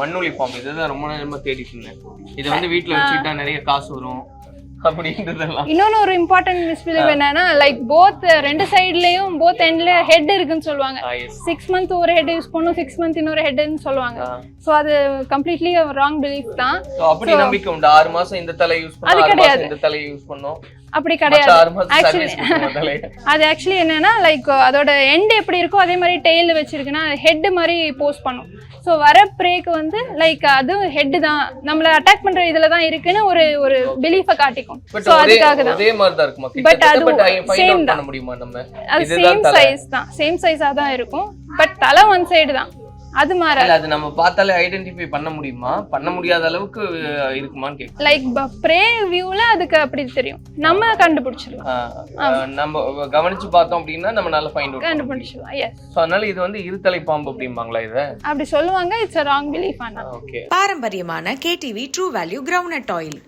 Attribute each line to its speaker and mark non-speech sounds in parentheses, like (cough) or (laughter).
Speaker 1: மண்ணுளி பாம்பு இதுதான் ரொம்ப நேரமா தேடிட்டு இருந்தேன். இதை வந்து வீட்டுல வச்சுக்கிட்டா நிறைய காசு வரும்.
Speaker 2: இன்னொன்னு ஒரு இம்பார்ட்டன்ட் மிஸ்பிலீவ் என்னன்னா லைக் போத் ரெண்டு சைட்லயும் போத் எண்ட்ல ஹெட் இருக்குன்னு சொல்லுவாங்க. சிக்ஸ் மந்த் ஒரு ஹெட் யூஸ் பண்ணும் சிக்ஸ் மந்த் இன்னொரு ஹெட்னு சொல்லுவாங்க. ஸோ அது கம்ப்ளீட்லி ராங் பிலீஃப் தான்.
Speaker 1: அப்படி நம்பிக்கை உண்டு. ஆறு மாசம் இந்த தலை யூஸ் பண்ணோம்
Speaker 2: அது கிடையாது.
Speaker 1: இந்த தலை யூஸ் பண்ணோம்
Speaker 2: அப்படி கிடையாது.
Speaker 1: தலையை (laughs)
Speaker 2: அது ஆக்சுவலி என்னன்னா லைக் அதோட எண்ட் எப்படி இருக்கோ அதே மாதிரி டெய்ல் வச்சிருக்குன்னா ஹெட் மாதிரி போஸ்ட் பண்ணும். ஸோ வர பிரேக்கு வந்து லைக் அது ஹெட் தான். நம்மள அட்டாக் பண்ற இதுல தான் இருக்குன்னு ஒரு ஒரு பிலீஃபை காட்டிக்கும்.
Speaker 1: மாதிரி தான் இருக்குமா?
Speaker 2: அது தான்.
Speaker 1: முடியுமா நம்ம?
Speaker 2: அது சேம் சைஸ் தான். சேம் சைஸா தான் இருக்கும். பட் தலை ஒன் சைடு தான். அது
Speaker 1: அது நம்ம பார்த்தாலே ஐடென்டிஃபை பண்ண முடியுமா? பண்ண முடியாத அளவுக்கு அஹ், இருக்குமான்னு கேட்கும்
Speaker 2: லைக் ப்ரே வியூல அதுக்கு அப்படி தெரியும். நம்ம கண்டுபிடிச்சிடலாம்
Speaker 1: நம்ம கவனிச்சு பார்த்தோம் அப்படின்னா நம்ம நல்லா ஃபைண்ட் அவுட்
Speaker 2: கண்டுபிடிச்சிடலாம் எஸ்
Speaker 1: ஸோ அதனால இது வந்து இருதலை பாம்பு அப்படிம்பாங்களா இதை?
Speaker 2: அப்படி சொல்லுவாங்க. இட்ஸ் ராங் பிலீஃப் ஆனா.
Speaker 1: ஓகே
Speaker 3: பாரம்பரியமான KTV true value ground oil